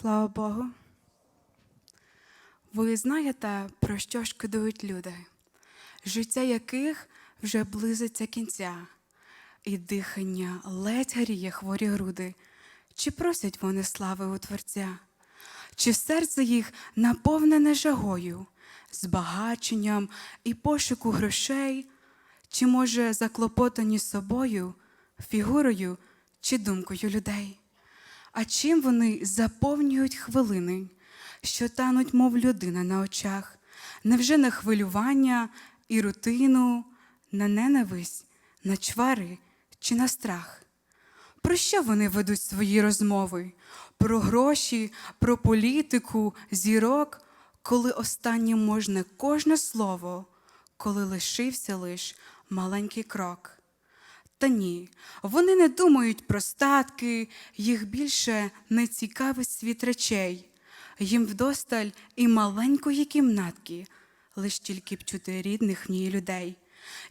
Слава Богу. Ви знаєте, про що шкодують люди, життя яких вже близиться кінця, і дихання ледь гаріє хворі груди. Чи просять вони слави у Творця? Чи серце їх наповнене жагою, збагаченням і пошуку грошей, чи, може, заклопотані собою, фігурою чи думкою людей? А чим вони заповнюють хвилини, що тануть, мов людина на очах, невже на хвилювання і рутину, на ненависть, на чвари чи на страх? Про що вони ведуть свої розмови? Про гроші, про політику, зірок, коли останнім можна кожне слово, коли лишився лиш маленький крок. Та ні, вони не думають про статки, їх більше не цікавить світ речей. Їм вдосталь і маленької кімнатки, лиш тільки б чути рідних в ній людей.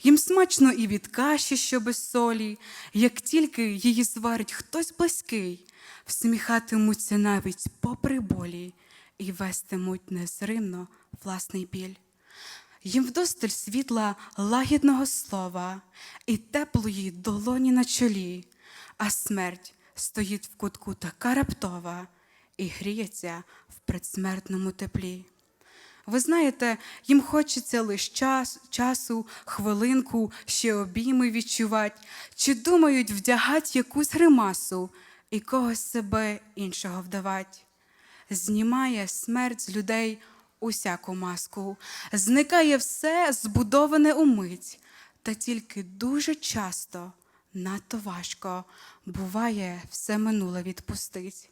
Їм смачно і від каші, що без солі, як тільки її зварить хтось близький, всміхатимуться навіть попри болі і вестимуть незримно власний біль. Їм вдосталь світла лагідного слова і теплої долоні на чолі, а смерть стоїть в кутку така раптова і гріється в предсмертному теплі. Ви знаєте, їм хочеться лише час, часу, хвилинку, ще обійми відчувати, чи думають вдягать якусь гримасу і когось себе іншого вдавать. Знімає смерть з людей усяку маску, зникає все збудоване умить, та тільки дуже часто, надто важко, буває все минуле відпустить.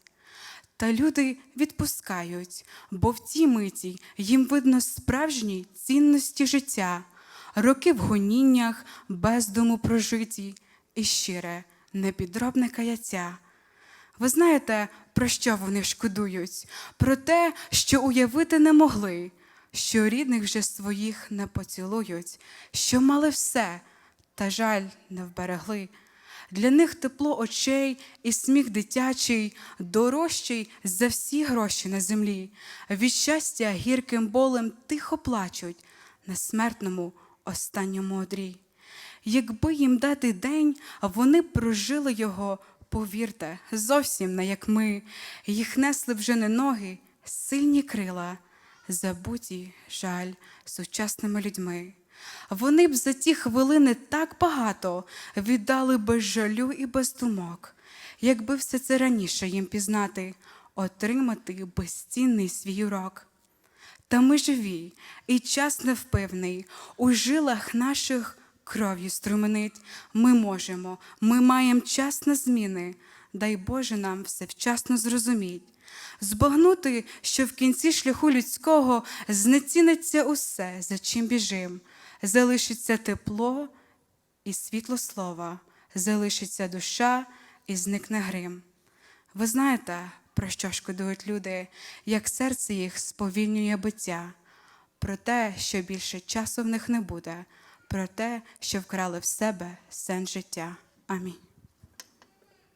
Та люди відпускають, бо в цій миті їм видно справжні цінності життя, роки в гоніннях, бездуму прожиті і щире, непідробне каяття. Ви знаєте, про що вони шкодують? Про те, що уявити не могли, що рідних вже своїх не поцілують, що мали все, та жаль не вберегли. Для них тепло очей і сміх дитячий, дорожчий за всі гроші на землі. Від щастя гірким болем тихо плачуть на смертному останньому одрі. Якби їм дати день, вони прожили його, повірте, зовсім не як ми. Їх несли вже не ноги, сильні крила, забуті, жаль, сучасними людьми. Вони б за ті хвилини так багато віддали без жалю і без думок, якби все це раніше їм пізнати, отримати безцінний свій урок. Та ми живі, і час невпевний, у жилах наших кров'ю струменить. Ми можемо, ми маємо час на зміни. Дай Боже нам все вчасно зрозуміть. Збагнути, що в кінці шляху людського знеціниться усе, за чим біжим, залишиться тепло і світло слова, залишиться душа і зникне грим. Ви знаєте, про що шкодують люди, як серце їх сповільнює биття, про те, що більше часу в них не буде, про те, що вкрали в себе сенс життя. Амінь.